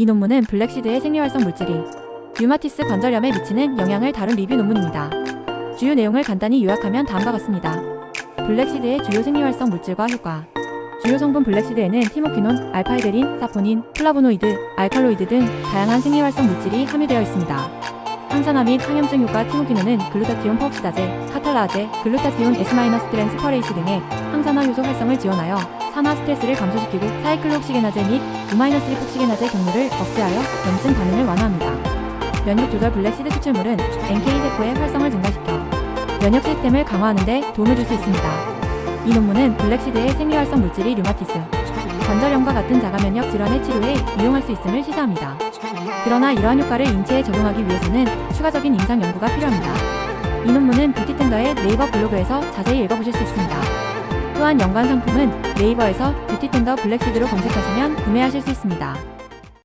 이 논문은 블랙시드의 생리활성 물질이 류마티스 관절염에 미치는 영향을 다룬 리뷰 논문입니다. 주요 내용을 간단히 요약하면 다음과 같습니다. 블랙시드의 주요 생리활성 물질과 효과 주요 성분 블랙시드에는 티모키논, 알파이데린, 사포닌, 플라보노이드, 알칼로이드 등 다양한 생리활성 물질이 함유되어 있습니다. 항산화 및 항염증 효과 티모키논은 글루타티온 퍼옥시다제, 카탈라제, 글루타티온 S-트랜스퍼레이스 등의 항산화 효소 활성을 지원하여 산화 스트레스를 감소시키고 사이클로옥시게나제 및 우마이너스 리폭시게나제 경로를 억제하여 염증 반응을 완화합니다. 면역 조절 블랙 시드 추출물은 NK 세포의 활성을 증가시켜 면역 시스템을 강화하는 데 도움을 줄 수 있습니다. 이 논문은 블랙시드의 생리활성 물질이 류마티스, 관절염과 같은 자가 면역 질환의 치료에 이용할 수 있음을 시사합니다. 그러나 이러한 효과를 인체에 적용하기 위해서는 추가적인 임상 연구가 필요합니다. 이 논문은 뷰티텐더의 네이버 블로그에서 자세히 읽어보실 수 있습니다. 또한 연관 상품은 네이버에서 뷰티텐더 블랙시드로 검색하시면 구매하실 수 있습니다.